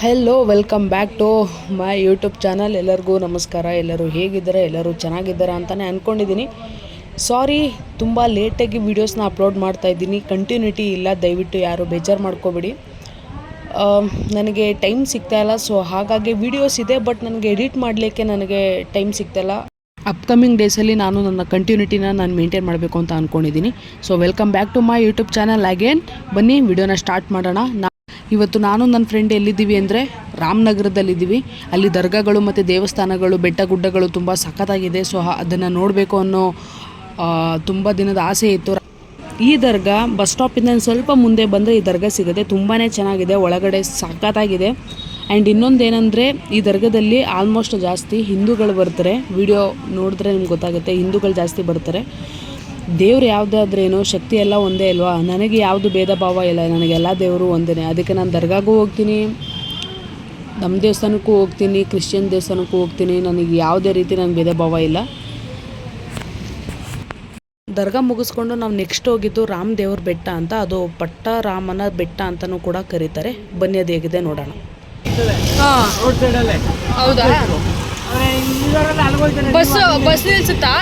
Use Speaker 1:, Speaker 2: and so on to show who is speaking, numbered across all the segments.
Speaker 1: Hello welcome back to my YouTube channel ಎಲ್ಲರಿಗೂ ನಮಸ್ಕಾರ. ಎಲ್ಲರೂ ಹೇಗಿದ್ದಾರೆ? ಎಲ್ಲರೂ ಚೆನ್ನಾಗಿದ್ದಾರೆ ಅಂತಲೇ ಅಂದ್ಕೊಂಡಿದ್ದೀನಿ ಸಾರಿ ತುಂಬ ಲೇಟಾಗಿ ವೀಡಿಯೋಸ್ನ ಅಪ್ಲೋಡ್ ಮಾಡ್ತಾ ಇದ್ದೀನಿ. ಕಂಟಿನ್ಯೂಟಿ ಇಲ್ಲ. ದಯವಿಟ್ಟು ಯಾರು ಬೇಜಾರು ಮಾಡ್ಕೋಬೇಡಿ. ನನಗೆ ಟೈಮ್ ಸಿಗ್ತಾ ಇಲ್ಲ. ಸೊ ಹಾಗಾಗಿ ವೀಡಿಯೋಸ್ ಇದೆ ಬಟ್ ನನಗೆ ಎಡಿಟ್ ಮಾಡಲಿಕ್ಕೆ ನನಗೆ ಟೈಮ್ ಸಿಗ್ತಾ ಇಲ್ಲ. ಅಪ್ಕಮಿಂಗ್ ಡೇಸಲ್ಲಿ ನಾನು ನನ್ನ ಕಂಟಿನ್ಯೂಟಿನ ನಾನು ಮೇಂಟೈನ್ ಮಾಡಬೇಕು ಅಂತ ಅಂದ್ಕೊಂಡಿದ್ದೀನಿ so welcome back to my YouTube channel again ಬನ್ನಿ ವಿಡಿಯೋನ ಸ್ಟಾರ್ಟ್ ಮಾಡೋಣ. ಇವತ್ತು ನಾನು ನನ್ನ ಫ್ರೆಂಡ್ ಎಲ್ಲಿದ್ದೀವಿ ಅಂದರೆ ರಾಮನಗರದಲ್ಲಿದ್ದೀವಿ. ಅಲ್ಲಿ ದರ್ಗಾಗಳು ಮತ್ತು ದೇವಸ್ಥಾನಗಳು, ಬೆಟ್ಟ ಗುಡ್ಡಗಳು ತುಂಬ ಸಖತ್ತಾಗಿದೆ. ಸೊ ಅದನ್ನು ನೋಡಬೇಕು ಅನ್ನೋ ತುಂಬ ದಿನದ ಆಸೆ ಇತ್ತು. ಈ ದರ್ಗಾ ಬಸ್ ಸ್ಟಾಪಿಂದ ಸ್ವಲ್ಪ ಮುಂದೆ ಬಂದರೆ ಈ ದರ್ಗಾ ಸಿಗುತ್ತೆ. ತುಂಬಾ ಚೆನ್ನಾಗಿದೆ, ಒಳಗಡೆ ಸಖತ್ತಾಗಿದೆ. ಆ್ಯಂಡ್ ಇನ್ನೊಂದು ಏನಂದರೆ ಈ ದರ್ಗಾದಲ್ಲಿ ಆಲ್ಮೋಸ್ಟ್ ಜಾಸ್ತಿ ಹಿಂದೂಗಳು ಬರ್ತಾರೆ. ವಿಡಿಯೋ ನೋಡಿದ್ರೆ ನಿಮ್ಗೆ ಗೊತ್ತಾಗುತ್ತೆ, ಹಿಂದೂಗಳು ಜಾಸ್ತಿ ಬರ್ತಾರೆ. ದೇವ್ರು ಏನೋ ಶಕ್ತಿ ಎಲ್ಲ ಒಂದೇ ಅಲ್ವಾ? ನನಗೆ ಯಾವುದು ಭೇದ ಭಾವ ಇಲ್ಲ. ನನಗೆಲ್ಲ ದೇವರು ಒಂದೇ ಅದಕ್ಕೆ ನಾನು ದರ್ಗಾಗೂ ಹೋಗ್ತೀನಿ. ನಮ್ಮ ದೇವಸ್ಥಾನಕ್ಕೂ ಹೋಗ್ತೀನಿ. ಕ್ರಿಶ್ಚಿಯನ್ ದೇವಸ್ಥಾನಕ್ಕೂ ಹೋಗ್ತೀನಿ. ನನಗೆ ಯಾವುದೇ ರೀತಿ ನನಗೆ ಭೇದ ಭಾವ ಇಲ್ಲ. ದರ್ಗಾ ಮುಗಿಸ್ಕೊಂಡು ನಾವು ನೆಕ್ಸ್ಟ್ ಹೋಗಿದ್ದು ರಾಮ್ ದೇವ್ರ ಬೆಟ್ಟ ಅಂತ. ಅದು ಪಟ್ಟ ರಾಮನ ಬೆಟ್ಟ ಅಂತಲೂ ಕೂಡ ಕರೀತಾರೆ. ಬನ್ನಿ ಅದು ಹೇಗಿದೆ ನೋಡೋಣ.
Speaker 2: ಹೌದಾ? ಬಸ್ ಬಸ್ ನಿಲ್ಸುತ್ತಾ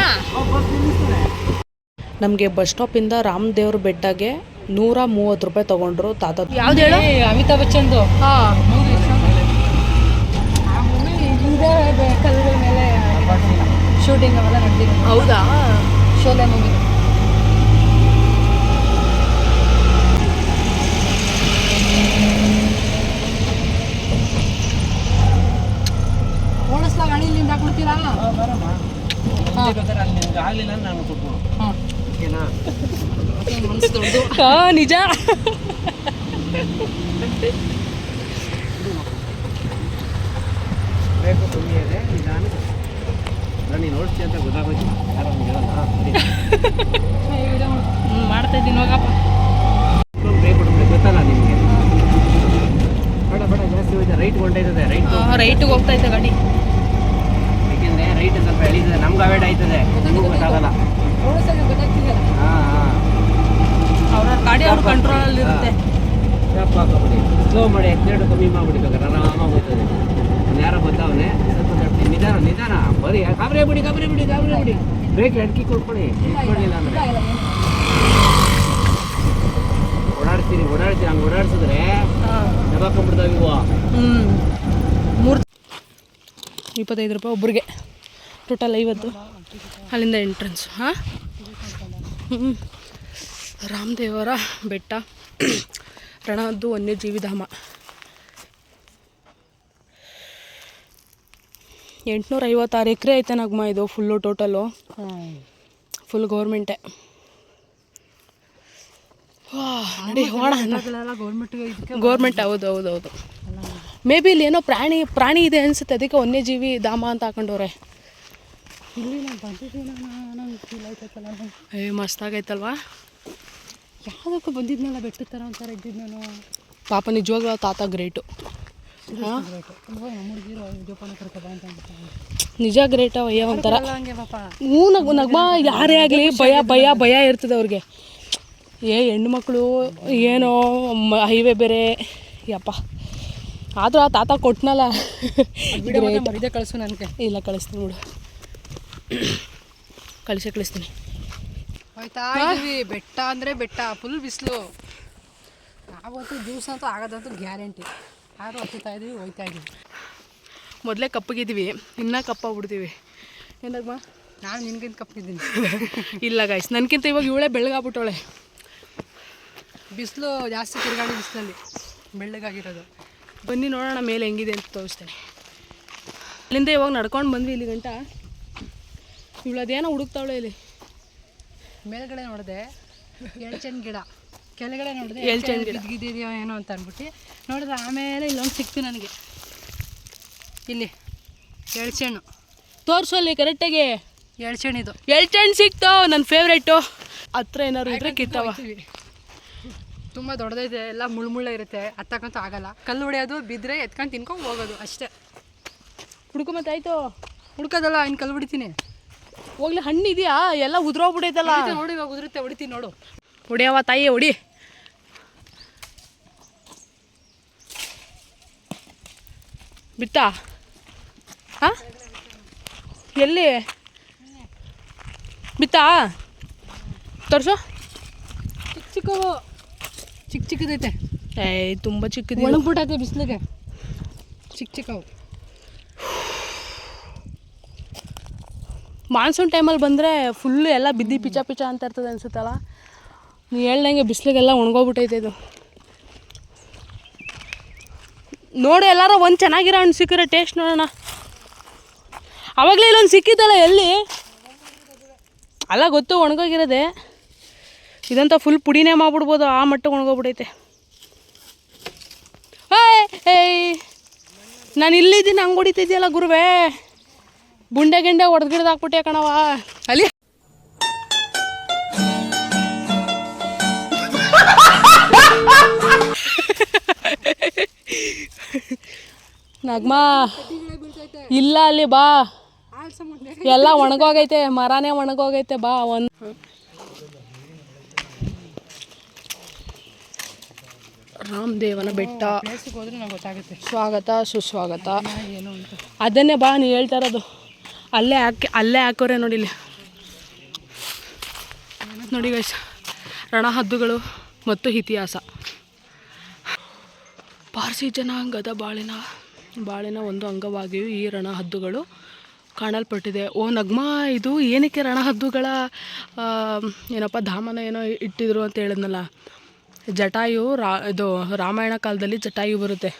Speaker 1: ನಮಗೆ ಬಸ್ ಸ್ಟಾಪಿಂದ ರಾಮದೇವ್ರ ಬೆಟ್ಟಗೆ ನೂರ ಮೂವತ್ತು ರೂಪಾಯಿ ತಗೊಂಡ್ರು ತಾತ.
Speaker 2: ಯಾವ್ದು ಹೇಳು?
Speaker 3: ಅಮಿತಾಬ್ ಬಚ್ಚನ್ದು.
Speaker 2: ಹಾ.
Speaker 3: ಮೇಲೆ ಶೂಟಿಂಗ್ ಅವೆಲ್ಲ ನಡೆದಿದೆ.
Speaker 2: ಹೌದಾ?
Speaker 3: ಶೋಲೆ ಮೂವಿ ಓಡಿಸ್ಲಾಗ ಅಣಿಲಿಂದ ಹಾಕ್ಬಿಡ್ತೀರಾ
Speaker 4: ಆಗಲಿಲ್ಲ ನಾನು ಕೊಟ್ಬಿಡು.
Speaker 3: ಹಾಂ.
Speaker 1: ಹಾ ನಿಜ.
Speaker 4: ಇದೆ
Speaker 2: ಮಾಡ್ತಾ ಇದ್ದೀನಿ ಹೋಗಪ್ಪ.
Speaker 4: ಗೊತ್ತಲ್ಲ ನಿಮಗೆ? ಬೇಡ ಬೇಡ ಜಾಸ್ತಿ ಹೋಯ್ತು ರೈಟ್ ಹೊಂಟೈತದೆ ರೈಟ್
Speaker 2: ರೈಟಿಗೆ ಹೋಗ್ತಾ ಇದ್ದೆ ಗಾಡಿ.
Speaker 4: ಯಾಕೆಂದ್ರೆ ರೈಟ್ ಸ್ವಲ್ಪ ಎಳೀತದೆ ನಮ್ಗೆ ಅವೈಡ್ ಆಯ್ತದೆ. ಗೊತ್ತಾಗಲ್ಲ
Speaker 3: ಓಡಿಸ್ಲಾಗ ಗೊತ್ತಾಗ್ತಿದೆ
Speaker 4: ಹಾಂ ಹಾಂ
Speaker 2: ಅವ್ರ ಗಾಡಿ ಅವ್ರ ಕಂಟ್ರೋಲಲ್ಲಿ ಇರುತ್ತೆ
Speaker 4: ಹಾಕೋಬಿಡಿ. ಸ್ಲೋ ಮಾಡಿ ಎಕ್ಸಿಡೆಂಟ್ ಕಮ್ಮಿ ಮಾಡಿಬಿಡಿ ಬೇಕಾದ್ರೆ, ಆರಾಮಾಗಿ ಹೋಗ್ತದೆ. ಯಾರೋ ಬರ್ತಾವನೆ ನಿಧಾನ ನಿಧಾನ. ಬರಿ ಗಾಬರಿ ಬಿಡಿ ಗಾಬರಿ ಬಿಡಿ ಗಾಬರಿ ಬಿಡಿ. ಬ್ರೇಕ್ ಎಡ್ಕಿ ಕೊಡ್ಕೊಳ್ಳಿ. ಇಟ್ಕೊಳ್ಳಿಲ್ಲ ಅಂದ್ರೆ. ಓಡಾಡ್ತೀರಿ ಓಡಾಡ್ತೀರಿ, ಹಂಗೆ ಓಡಾಡ್ಸಿದ್ರೆ ದಬಾಕೊಂಡ್ಬಿಡ್ತಾವೆ ಇವು.
Speaker 1: ಮೂರು ಇಪ್ಪತ್ತೈದು ರೂಪಾಯಿ ಒಬ್ಬರಿಗೆ ಟೋಟಲ್ ಐವತ್ತು. ಅಲ್ಲಿಂದ ಎಂಟ್ರೆನ್ಸ್ ಹಾಂ? ಹ್ಞೂ ರಾಮದೇವರ ಬೆಟ್ಟ. ರಣದ್ದು ವನ್ಯಜೀವಿ ಧಾಮ ಎಂಟುನೂರ ಐವತ್ತಾರು ಎಕರೆ ಐತೆ ನಗ್ಮ ಇದು ಫುಲ್ಲು ಟೋಟಲು ಫುಲ್ ಗೌರ್ಮೆಂಟೇ ನಡಿ ಗೌರ್ಮೆಂಟ್ ಹೌದು ಹೌದು ಹೌದು. ಮೇ ಬಿ ಇಲ್ಲಿ ಏನೋ ಪ್ರಾಣಿ ಪ್ರಾಣಿ ಇದೆ ಅನ್ಸುತ್ತೆ ಅದಕ್ಕೆ ವನ್ಯಜೀವಿ ಧಾಮ ಅಂತ ಹಾಕೊಂಡವ್ರೆ. ಏ ಮಸ್ತಾಗೈತಲ್ವಾ
Speaker 3: ಯಾವುದಕ್ಕೂ ಬಂದಿದ್ನಲ್ಲ ಬೆಟ್ಟದ ಥರ ಒಂಥರ ಇದ್ದಿದ್ದು ನಾನು.
Speaker 1: ಪಾಪ ನಿಜವಾಗ್ಲೂ ಆ ತಾತ ಗ್ರೇಟು. ನಿಜ ಗ್ರೇಟ. ಅಯ್ಯ ಒಂಥರ.
Speaker 3: ಅಲ್ಲ ಹಂಗೆ ಪಾಪ.
Speaker 1: ಹ್ಞೂ ನಗು ನಗ್ಮ ಯಾರೇ ಆಗಲಿ ಭಯ ಭಯ ಭಯ ಇರ್ತದೆ ಅವ್ರಿಗೆ. ಏ ಹೆಣ್ಮಕ್ಳು ಏನೋ ಹೈವೇ ಬೇರೆ. ಯಪ್ಪ. ಆದರೂ ಆ ತಾತ
Speaker 3: ಮರಿದೆ ಕಳಿಸು ನನಗೆ.
Speaker 1: ಇಲ್ಲ ಕಳಿಸ್ತೀನಿ ನೋಡು ಕಳಿಸೇ ಕಳಿಸ್ತೀನಿ.
Speaker 3: ಹೋಯ್ತಾ? ಇದೀವಿ ಬೆಟ್ಟ ಅಂದರೆ ಬೆಟ್ಟ ಫುಲ್ ಬಿಸಿಲು. ನಾವಂತೂ ದಿವಸ ಅಂತೂ ಆಗೋದಂತೂ ಗ್ಯಾರಂಟಿ ಆದರೂ ಹತ್ತುತ್ತಾ ಇದೀವಿ ಹೋಯ್ತಾ ಇದೀವಿ
Speaker 1: ಮೊದಲೇ ಕಪ್ಪಗಿದ್ದೀವಿ ಇನ್ನೂ ಕಪ್ಪಾಗ್ಬಿಡ್ತೀವಿ ಏನಮ್ಮ
Speaker 3: ನಾನು ನಿನ್ಗಿಂತ ಕಪ್ಪಿದ್ದೀನಿ.
Speaker 1: ಇಲ್ಲ ಗಾಯ್ಸ್ ನನಗಿಂತ ಇವಾಗ ಇವಳೇ ಬೆಳಗಾಗ್ಬಿಟ್ಟವಳೆ
Speaker 3: ಬಿಸಿಲು ಜಾಸ್ತಿ ತಿರುಗಾಡಿ ಬಿಸಿಲಲ್ಲಿ ಬೆಳ್ಳಗಾಗಿರೋದು.
Speaker 1: ಬನ್ನಿ ನೋಡೋಣ ಮೇಲೆ ಹೆಂಗಿದೆ ಅಂತ ತೋರಿಸ್ತೇನೆ. ಅಲ್ಲಿಂದ ಇವಾಗ ನಡ್ಕೊಂಡು ಬಂದ್ವಿ ಇಲ್ಲಿ ಗಂಟ. ಇವಳದೇನೋ ಹುಡುಕ್ತಾವಳೆ ಇಲ್ಲಿ.
Speaker 3: ಮೇಲ್ಗಡೆ ನೋಡಿದೆ ಎಳ್ಚೆನ್ ಗಿಡ. ಕೆಳಗಡೆ ನೋಡಿದೆ
Speaker 1: ಎಳ್ಚೆನ್ ಗಿಡ.
Speaker 3: ಬಿದ್ದಿದೆಯೋ ಏನೋ ಅಂತ ಅಂದ್ಬಿಟ್ಟು ನೋಡಿದ್ರೆ ಆಮೇಲೆ ಇಲ್ಲೊಂದು ಸಿಕ್ತು ನನಗೆ. ಇಲ್ಲಿ ಎಳ್ಚೆಣ್ಣು.
Speaker 1: ತೋರಿಸು ಅಲ್ಲಿ ಕರೆಕ್ಟಾಗಿ.
Speaker 3: ಎಳ್ಚೆಣ್ಣಿದು.
Speaker 1: ಎಳ್ಚೆಣ್ಣು ಸಿಕ್ತು ನನ್ನ ಫೇವ್ರೇಟು ಹತ್ರ ಏನಾದ್ರು ಇದ್ರೆ ಕಿತ್ತವ.
Speaker 3: ತುಂಬ ದೊಡ್ಡದೈತೆ ಎಲ್ಲ ಮುಳ್ಮುಳ್ಳ ಇರುತ್ತೆ ಹತ್ತಕ್ಕಂತೂ ಆಗಲ್ಲ. ಕಲ್ಲು ಹೊಡೆಯೋದು ಬಿದ್ದರೆ ಎತ್ಕೊಂಡು ತಿನ್ಕೊಂಡು ಹೋಗೋದು ಅಷ್ಟೇ.
Speaker 1: ಹುಡ್ಕೊಂಬತ್ತಾಯ್ತು
Speaker 3: ಹುಡ್ಕೋದಲ್ಲ ಇನ್ನು ಕಲ್ಲು ಹೊಡಿತೀನಿ.
Speaker 1: ಹೋಗ್ಲಿ ಹಣ್ಣು ಇದೆಯಾ? ಎಲ್ಲ ಉದ್ರೋಗ್ಬಿಡೈತಲ್ಲ
Speaker 3: ನೋಡಿ ಇವಾಗ ಉದುರುತ್ತೆ ಹೊಡಿತೀನಿ ನೋಡು.
Speaker 1: ಹೊಡಿಯವ ತಾಯಿ ಹೊಡಿ. ಬಿತ್ತಾ? ಹಾಂ ಎಲ್ಲಿ? ಬಿತ್ತಾ? ತೋರ್ಸು.
Speaker 3: ಚಿಕ್ಕ ಚಿಕ್ಕವು. ಚಿಕ್ಕ ಚಿಕ್ಕದೈತೆ.
Speaker 1: ಏಯ್ ತುಂಬ ಚಿಕ್ಕದು
Speaker 3: ಒಣಗ್ಬಿಟ್ಟೈತೆ ಬಿಸಿಲಿಗೆ. ಚಿಕ್ಕ ಚಿಕ್ಕವು.
Speaker 1: ಮಾನ್ಸೂನ್ ಟೈಮಲ್ಲಿ ಬಂದರೆ ಫುಲ್ಲು ಎಲ್ಲ ಬಿದ್ದಿ ಪಿಚ ಪಿಚ ಅಂತ ಇರ್ತದೆ ಅನಿಸುತ್ತಲ್ಲ? ನೀ ಹೇಳ್ದಂಗೆ ಬಿಸಿಲಿಗೆಲ್ಲ ಒಣಗೋಗ್ಬಿಟ್ಟೈತೆ ಇದು. ನೋಡಿ, ಎಲ್ಲಾರು ಒಂದು ಚೆನ್ನಾಗಿರೋ ಹಣ್ಣು ಸಿಕ್ಕಿರೋ ಟೇಸ್ಟ್ ನೋಡೋಣ. ಅವಾಗಲೇ ಇಲ್ಲೊಂದು ಸಿಕ್ಕಿದ್ದಲ್ಲ ಎಲ್ಲಿ? ಅಲ್ಲ, ಗೊತ್ತು, ಒಣಗೋಗಿರೋದೆ. ಇದಂತ ಫುಲ್ ಪುಡಿನೇ ಮಾಡ್ಬಿಡ್ಬೋದು, ಆ ಮಟ್ಟ ಒಣಗೋಗ್ಬಿಡೈತೆ ನಾನು ಇಲ್ಲಿದ್ದೀನಿ, ಹಂಗೆ ಹೊಡಿತಿದ್ಯಲ್ಲ ಗುರುವೇ? ಬುಂಡೆ ಗಿಂಡೆ ಒಡೆದ್ಗಿಡ್ದು ಗಿಡ್ದು ಹಾಕ್ಬಿಟ್ಟೆ ಕಣವ ಅಲ್ಲಿ. ನಗ್ಮಾ ಇಲ್ಲ ಅಲ್ಲಿ ಬಾ. ಎಲ್ಲ ಒಣಗೋಗೈತೆ ಮರನೇ ಒಣಗೋಗೈತೆ ಬಾ ಒಂದು. ರಾಮದೇವನ ಬೆಟ್ಟ. ಸ್ವಾಗತ ಸುಸ್ವಾಗತ. ಅದನ್ನೇ ಬಾ ನೀ ಹೇಳ್ತಾ ಇರೋದು. ಅಲ್ಲೇ ಹಾಕಿ, ಅಲ್ಲೇ ಹಾಕೋರೆ ನೋಡಿ ಇಲ್ಲಿ. ನೋಡಿ ಗೈಸ್ ರಣಹದ್ದುಗಳು ಮತ್ತು ಇತಿಹಾಸ. ಪಾರ್ಸಿ ಜನಾಂಗದ ಬಾಳಿನ ಬಾಳಿನ ಒಂದು ಅಂಗವಾಗಿಯೂ ಈ ರಣಹದ್ದುಗಳು ಕಾಣಲ್ಪಟ್ಟಿದೆ. ಓ ನಗ್ಮ, ಇದು ಏನಕ್ಕೆ ರಣಹದ್ದುಗಳ ಏನಪ್ಪ, ಧಾಮನ ಏನೋ ಇಟ್ಟಿದ್ರು ಅಂತ ಹೇಳಿದ್ನಲ್ಲ. ಜಟಾಯು ರಾ, ಇದು ರಾಮಾಯಣ ಕಾಲದಲ್ಲಿ ಜಟಾಯು ಬರುತ್ತೆ.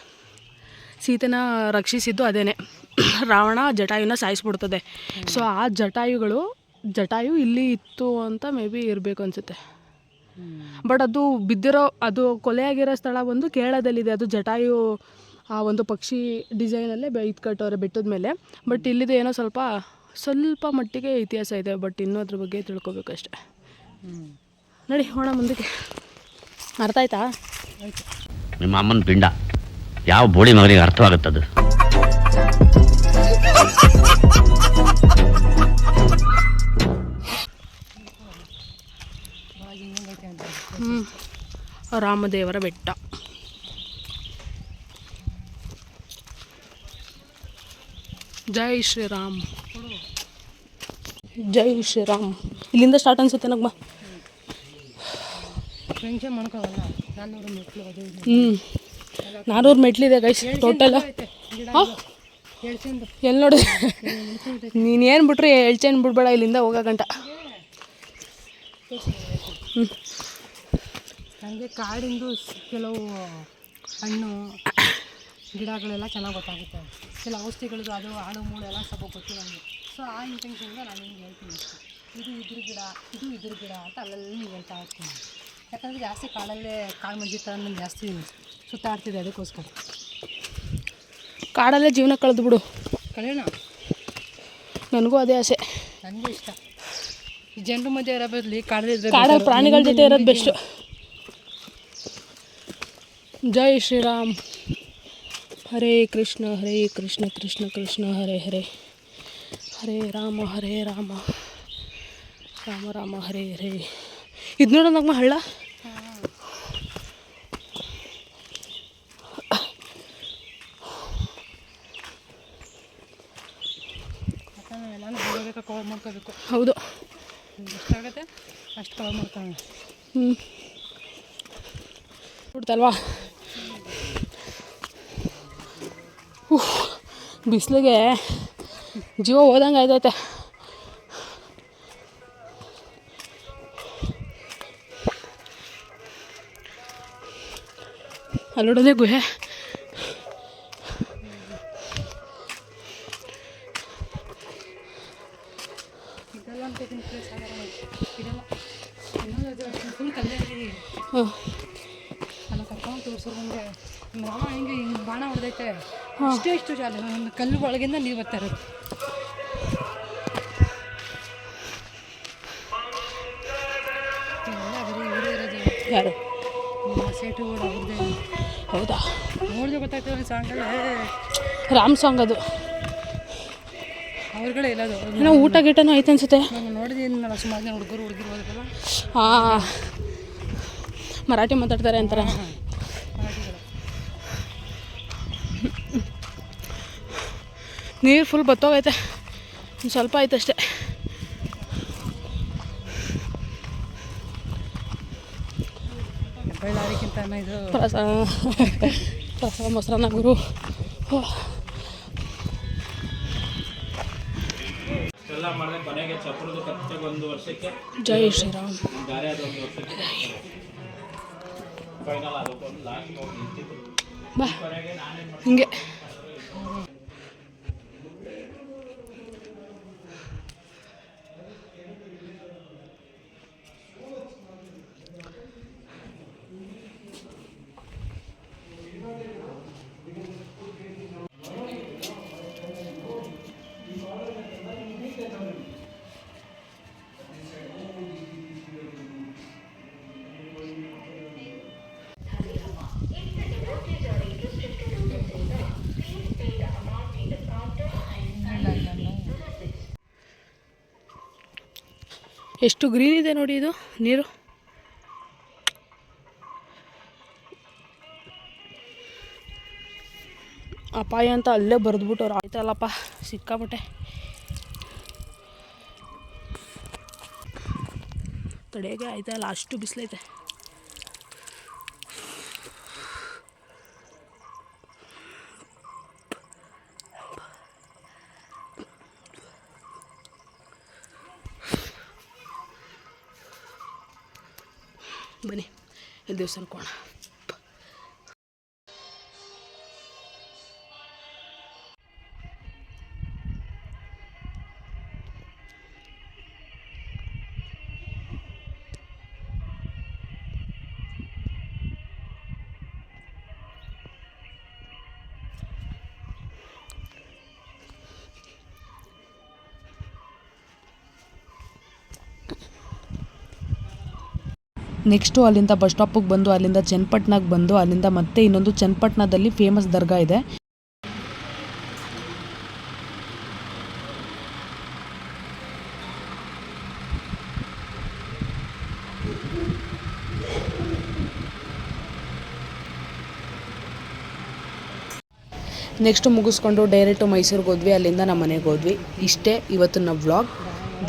Speaker 1: ಸೀತೆನ ರಕ್ಷಿಸಿದ್ದು ಅದೇನೆ. ರಾವಣ ಜಟಾಯುನ ಸಾಯಿಸ್ಬಿಡ್ತದೆ. ಸೊ ಆ ಜಟಾಯುಗಳು, ಜಟಾಯು ಇಲ್ಲಿ ಇತ್ತು ಅಂತ ಮೇ ಬಿ ಇರಬೇಕು ಅನಿಸುತ್ತೆ. ಬಟ್ ಅದು ಬಿದ್ದಿರೋ, ಅದು ಕೊಲೆಯಾಗಿರೋ ಸ್ಥಳ ಬಂದು ಕೇರಳದಲ್ಲಿದೆ. ಅದು ಜಟಾಯು, ಆ ಒಂದು ಪಕ್ಷಿ ಡಿಸೈನಲ್ಲೇ ಬೆ, ಇದು ಕಟ್ಟೋರೆ ಬೆಟ್ಟದ ಮೇಲೆ. ಬಟ್ ಇಲ್ಲಿದೆ ಏನೋ ಸ್ವಲ್ಪ ಸ್ವಲ್ಪ ಮಟ್ಟಿಗೆ ಇತಿಹಾಸ ಇದೆ. ಬಟ್ ಇನ್ನೂ ಅದ್ರ ಬಗ್ಗೆ ತಿಳ್ಕೊಬೇಕಷ್ಟೆ ನೋಡಿ ಹೋಣ ಮುಂದಕ್ಕೆ. ಅರ್ಥ ಆಯ್ತಾ?
Speaker 5: ನಿಮ್ಮ ಅಮ್ಮನ ಪಿಂಡ. ಯಾವ ಬೋಳಿ ಮಗನಿಗೆ ಅರ್ಥವಾಗುತ್ತದು?
Speaker 1: ರಾಮದೇವರ ಬೆಟ್ಟ. ಜೈ ಶ್ರೀರಾಮ್. ಜೈ ಶ್ರೀರಾಮ್. ಇಲ್ಲಿಂದ ಸ್ಟಾರ್ಟ್ ಅನ್ಸುತ್ತೆ ನಗ್ಮ.
Speaker 3: ಫ್ರೆಂಡ್ಸೇ ಮಾಡ್ಕೋವಲ್ಲ ನಾನ್ನೂರು ಮೆಟ್ಲು
Speaker 1: ಹ್ಞೂ ನಾನೂರು ಮೆಟ್ಲಿದೆ ಗೈಸ್ ಟೋಟಲ್ ಹಾಂ? ಎಲ್ಲಿ ನೋಡಿ. ನೀನೇನು ಬಿಟ್ರಿ ಎಳ್ಚೇನು ಬಿಡ್ಬೇಡ ಇಲ್ಲಿಂದ ಹೋಗೋ ಗಂಟ.
Speaker 3: ನನಗೆ ಕಾಡಿಂದು ಕೆಲವು ಹಣ್ಣು, ಗಿಡಗಳೆಲ್ಲ ಚೆನ್ನಾಗಿ ಗೊತ್ತಾಗುತ್ತೆ. ಕೆಲವು ಔಷಧಿಗಳದ್ದು ಅದು ಹಾಳು ಮೂಳು ಎಲ್ಲ ಸ್ವಲ್ಪ ಗೊತ್ತು ನನಗೆ ಸೊ ಆ ಇಂಟೆನ್ಷನ್ಗೆ ನಾನು ನಿಮ್ಗೆ ಹೇಳ್ತೀನಿ. ಇದು ಇದ್ರ ಗಿಡ, ಇದು ಇದ್ರ ಗಿಡ ಅಂತ ಅಲ್ಲೆಲ್ಲ ನೀವು ಹೇಳ್ತಾ ಇರ್ತೀನಿ ಯಾಕಂದರೆ ಜಾಸ್ತಿ ಕಾಡಲ್ಲೇ ಕಾಳು ಮಂಜಿ ಥರ ನಾನು ಜಾಸ್ತಿ ಸುತ್ತಾಡ್ತಿದ್ದೆ ಅದಕ್ಕೋಸ್ಕರ.
Speaker 1: ಕಾಡಲ್ಲೇ ಜೀವನ ಕಳೆದು ಬಿಡು.
Speaker 3: ಕಳೆಯೋಣ?
Speaker 1: ನನಗೂ ಅದೇ ಆಸೆ.
Speaker 3: ನನಗೂ ಇಷ್ಟ. ಈ ಜನರ ಮಧ್ಯೆ ಇರೋ ಬದಲಿ
Speaker 1: ಕಾಡಲ್ಲಿ ಪ್ರಾಣಿಗಳ ಜೊತೆ ಇರೋದು ಬೆಸ್ಟ್. ಜೈ ಶ್ರೀರಾಮ್. ಹರೇ ಕೃಷ್ಣ ಹರೇ ಕೃಷ್ಣ ಕೃಷ್ಣ ಕೃಷ್ಣ ಹರೇ ಹರೇ. ಹರೇ ರಾಮ ಹರೇ ರಾಮ. ರಾಮ ರಾಮ ಹರೇ ಹರೇ. ಇದು ನೋಡೋಣ ನಮ್ಮ ಹಳ್ಳ?
Speaker 3: ಕವರ್ ಮಾಡ್ಕೋಬೇಕು.
Speaker 1: ಹೌದು.
Speaker 3: ಎಷ್ಟಾಗುತ್ತೆ? ಅಷ್ಟು ಕವರ್ ಮಾಡ್ಕೊಳ್ಳೋಣ.
Speaker 1: ಹ್ಞೂ ಬಿಡ್ತಲ್ವಾ ಬಿಸಿಲಿಗೆ ಜೀವ ಹೋದಂಗೆ ಆಯ್ತೈತೆ. ಅಲ್ಲೋಡೋದೇ ಗುಹೆ.
Speaker 3: ಬಾಣ ಹೊಡೆದೈತೆ. ಅಷ್ಟೇ ಇಷ್ಟು ಜಾಲ ಒಂದು ಕಲ್ಲು ಒಳಗಿಂದ ನೀರು ಬರ್ತಾ ಇರೋದು.
Speaker 1: ಯಾರು?
Speaker 3: ಸೇಟು ಅವ್ರದ್ದೇ.
Speaker 1: ಹೌದಾ?
Speaker 3: ನೋಡಿದ್ರೆ ಗೊತ್ತಾಗ್ತದೆ ಸಾಂಗಲ್ಲ
Speaker 1: ರಾಮ್ ಸಾಂಗ್ ಅದು.
Speaker 3: ಅವ್ರುಗಳೇ ಇಲ್ಲದು
Speaker 1: ಏನೋ ಊಟ ಗೀಟನೂ ಐತೆ ಅನ್ಸುತ್ತೆ.
Speaker 3: ನೋಡಿದೀನಿ ನಾನು ಸುಮಾರು ಹುಡುಗರು ಹುಡುಗಿರು ಹೋದ್ರಲ್ಲ
Speaker 1: ಹಾಂ. ಮರಾಠಿ ಮಾತಾಡ್ತಾರೆ ಅಂತಾರೆ.
Speaker 2: ನೀರು ಫುಲ್ ಬತ್ತೋಗೈತೆ. ಒಂದು ಸ್ವಲ್ಪ ಆಯ್ತು ಅಷ್ಟೇ.
Speaker 3: ಇದು
Speaker 2: ರಸ ರಸ ಮೊಸರನ್ನ ಗುರು. ಜೈ ಶ್ರೀರಾಮ್. ಬಾ. ಹಿಂಗೆ. ಎಷ್ಟು ಗ್ರೀನ್ ಇದೆ ನೋಡಿ ಇದು? ನೀರು? ಅಪಾಯ ಅಂತ ಅಲ್ಲೇ ಬರೆದ್ಬಿಟ್ಟವ್ರು. ಆಯ್ತಲ್ಲಪ್ಪ ಸಿಕ್ಕಾಬಿಟ್ಟೆ ತಡೆಯೋಕೆ ಆಯ್ತಲ್ಲ, ಅಷ್ಟು ಬಿಸಿಲೈತೆ. ಬನ್ನಿ. ಇಲ್ಲಿ ದೇವಸ್ಥಾನಕ್ಕೆ ಹೋಗೋಣ
Speaker 1: ನೆಕ್ಸ್ಟು ಅಲ್ಲಿಂದ ಬಸ್ ಸ್ಟಾಪಿಗೆ ಬಂದು, ಅಲ್ಲಿಂದ ಚನ್ನಪಟ್ಟಣಕ್ಕೆ ಬಂದು, ಅಲ್ಲಿಂದ ಮತ್ತೆ ಇನ್ನೊಂದು ಚನ್ನಪಟ್ಟಣದಲ್ಲಿ ಫೇಮಸ್ ದರ್ಗಾ ಇದೆ. ನೆಕ್ಸ್ಟ್ ಮುಗಿಸ್ಕೊಂಡು ಡೈರೆಕ್ಟು ಮೈಸೂರಿಗೆ ಹೋದ್ವಿ, ಅಲ್ಲಿಂದ ನಮ್ಮ ಮನೆಗೆ ಹೋದ್ವಿ. ಇಷ್ಟೇ ಇವತ್ತು ನಮ್ಮ ವ್ಲಾಗ್.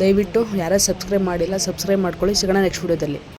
Speaker 1: ದಯವಿಟ್ಟು ಯಾರೇ ಸಬ್ಸ್ಕ್ರೈಬ್ ಮಾಡಿಲ್ಲ, ಸಬ್ಸ್ಕ್ರೈಬ್ ಮಾಡ್ಕೊಳ್ಳಿ. ಸಿಗೋಣ ನೆಕ್ಸ್ಟ್ ವಿಡಿಯೋದಲ್ಲಿ.